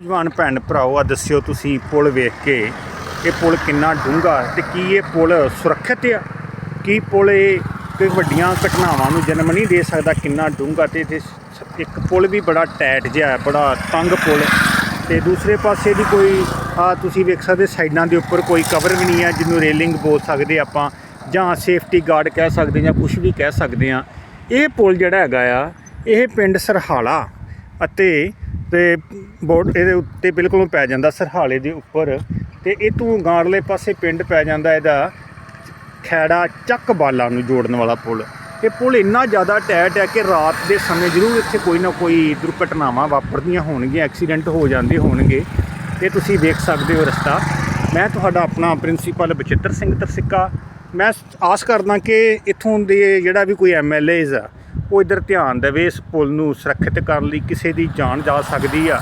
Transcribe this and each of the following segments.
ਜਵਾਨ ਭੈਣ ਭਰਾਓ ਆ ਦੱਸਿਓ ਤੁਸੀਂ ਪੁਲ ਵੇਖ ਕੇ, ਇਹ ਪੁਲ ਕਿੰਨਾ ਡੂੰਘਾ ਤੇ ਕੀ ਇਹ ਪੁਲ ਸੁਰੱਖਿਅਤ ਆ? ਕੀ ਪੁਲ ਇਹ ਕੋਈ ਵੱਡੀਆਂ ਘਟਨਾਵਾਂ ਨੂੰ ਜਨਮ ਨਹੀਂ ਦੇ ਸਕਦਾ ਕਿੰਨਾ ਡੂੰਘਾ? ਤੇ ਇਹਦੇ ਇੱਕ ਪੁਲ ਵੀ ਬੜਾ ਟੈਟ ਜਿਹਾ ਹੈ, ਬੜਾ ਤੰਗ ਪੁਲ ਤੇ ਦੂਸਰੇ ਪਾਸੇ ਦੀ ਕੋਈ ਆ ਤੁਸੀਂ ਵੇਖ ਸਕਦੇ ਸਾਈਡਾਂ ਦੇ ਉੱਪਰ ਕੋਈ ਕਵਰ ਵੀ ਨਹੀਂ ਹੈ, ਜਿਹਨੂੰ ਰੇਲਿੰਗ ਬੋਲ ਸਕਦੇ ਆਪਾਂ, ਜਾਂ ਸੇਫਟੀ ਗਾਰਡ ਕਹਿ ਸਕਦੇ ਜਾਂ ਕੁਝ ਵੀ ਕਹਿ ਸਕਦੇ ਆ ਇਹ ਪੁਲ ਜਿਹੜਾ ਹੈਗਾ ਆ, ਇਹ ਪਿੰਡ ਸਰਹਾਲਾ ਅਤੇ ਤੇ ਬੋਰਡ ਇਹਦੇ ਉੱਤੇ ਬਿਲਕੁਲ ਪੈ ਜਾਂਦਾ ਸਰਹਾਲੇ ਦੇ ਉੱਪਰ ਤੇ ਇਹ ਤੋਂ ਗਾਂਡਲੇ ਪਾਸੇ ਪਿੰਡ ਪੈ ਜਾਂਦਾ ਇਹਦਾ ਖੈੜਾ ਚੱਕ ਬਾਲਾ ਨੂੰ ਜੋੜਨ ਵਾਲਾ ਪੁਲ। ਇਹ ਪੁਲ ਇੰਨਾ ਜ਼ਿਆਦਾ ਟੈਟ ਹੈ ਕਿ ਰਾਤ ਦੇ ਸਮੇਂ ਜ਼ਰੂਰ ਇੱਥੇ ਕੋਈ ਨਾ ਕੋਈ ਦੁਰਘਟਨਾਵਾਂ ਵਾਪਰਦੀਆਂ ਹੋਣਗੀਆਂ, ਐਕਸੀਡੈਂਟ ਹੋ ਜਾਂਦੇ ਹੋਣਗੇ। ਤੇ ਤੁਸੀਂ ਵੇਖ ਸਕਦੇ ਹੋ ਰਸਤਾ। ਮੈਂ ਤੁਹਾਡਾ ਆਪਣਾ ਪ੍ਰਿੰਸੀਪਲ ਬਚਿੱਤਰ ਸਿੰਘ ਤਰਸਿੱਕਾ। ਮੈਂ ਆਸ ਕਰਦਾ ਕਿ ਇੱਥੋਂ ਦੇ ਜਿਹੜਾ ਵੀ ਕੋਈ ਐਮਐਲਏਜ਼ ਆ ਉਹ ਇਧਰ ਧਿਆਨ ਦੇਵੇ ਇਸ ਪੁਲ ਨੂੰ ਸੁਰੱਖਿਅਤ ਕਰਨ ਲਈ ਕਿਸੇ ਦੀ ਜਾਨ ਜਾ ਸਕਦੀ ਆ।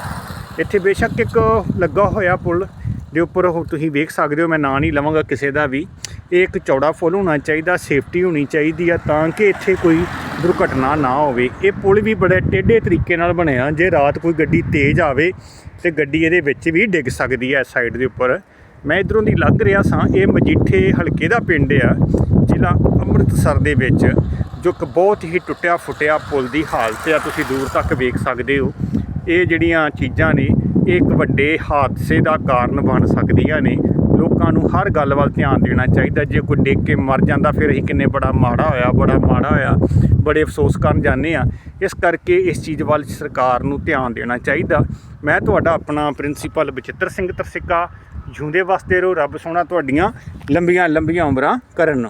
ਇੱਥੇ ਬੇਸ਼ੱਕ ਇੱਕ ਲੱਗਾ ਹੋਇਆ ਪੁਲ ਦੇ ਉੱਪਰ ਉਹ ਤੁਸੀਂ ਵੇਖ ਸਕਦੇ ਹੋ, ਮੈਂ ਨਾਂ ਨਹੀਂ ਲਵਾਂਗਾ ਕਿਸੇ ਦਾ ਵੀ। ਇਹ ਇੱਕ ਚੌੜਾ ਪੁਲ ਹੋਣਾ ਚਾਹੀਦਾ, ਸੇਫਟੀ ਹੋਣੀ ਚਾਹੀਦੀ ਆ ਤਾਂ ਕਿ ਇੱਥੇ ਕੋਈ ਦੁਰਘਟਨਾ ਨਾ ਹੋਵੇ। ਇਹ ਪੁਲ ਵੀ ਬੜੇ ਟੇਢੇ ਤਰੀਕੇ ਨਾਲ ਬਣਿਆ, ਜੇ ਰਾਤ ਕੋਈ ਗੱਡੀ ਤੇਜ਼ ਆਵੇ ਤੇ ਗੱਡੀ ਇਹਦੇ ਵਿੱਚ ਵੀ ਡਿੱਗ ਸਕਦੀ ਹੈ ਇਸ ਸਾਈਡ ਦੇ ਉੱਪਰ। ਮੈਂ ਇਧਰੋਂ ਦੀ ਲੱਗ ਰਿਹਾ ਸਾਂ, ਇਹ ਮਜੀਠੇ ਹਲਕੇ ਦਾ ਪਿੰਡ ਆ, ਜ਼ਿਲ੍ਹਾ ਅੰਮ੍ਰਿਤਸਰ ਦੇ ਵਿੱਚ। ਜੋ ਕਿ ਬਹੁਤ ਹੀ ਟੁੱਟਿਆ ਫੁੱਟਿਆ ਪੁਲ ਦੀ ਹਾਲਤ ਆ, ਤੁਸੀਂ ਦੂਰ ਤੱਕ ਵੇਖ ਸਕਦੇ ਹੋ। ਇਹ ਜਿਹੜੀਆਂ ਚੀਜ਼ਾਂ ਨੇ, ਇਹ ਇੱਕ ਵੱਡੇ ਹਾਦਸੇ ਦਾ ਕਾਰਨ ਬਣ ਸਕਦੀਆਂ ਨੇ। ਲੋਕਾਂ ਨੂੰ ਹਰ ਗੱਲ ਵੱਲ ਧਿਆਨ ਦੇਣਾ ਚਾਹੀਦਾ। ਜੇ ਕੋਈ ਡਿੱਗ ਕੇ ਮਰ ਜਾਂਦਾ, ਫਿਰ ਅਸੀਂ ਕਿੰਨੇ ਬੜਾ ਮਾੜਾ ਹੋਇਆ, ਬੜਾ ਮਾੜਾ ਹੋਇਆ, ਬੜੇ ਅਫਸੋਸ ਕਰਨ ਜਾਂਦੇ ਆ ਇਸ ਕਰਕੇ ਇਸ ਚੀਜ਼ ਵੱਲ ਸਰਕਾਰ ਨੂੰ ਧਿਆਨ ਦੇਣਾ ਚਾਹੀਦਾ। ਮੈਂ ਤੁਹਾਡਾ ਆਪਣਾ ਪ੍ਰਿੰਸੀਪਲ ਬਚਿੱਤਰ ਸਿੰਘ ਤਰਸਿੱਕਾ, ਜਿਉਂਦੇ ਵਸਦੇ ਰਹੋ, ਰੱਬ ਸੋਹਣਾ ਤੁਹਾਡੀਆਂ ਲੰਬੀਆਂ ਲੰਬੀਆਂ ਉਮਰਾਂ ਕਰਨ।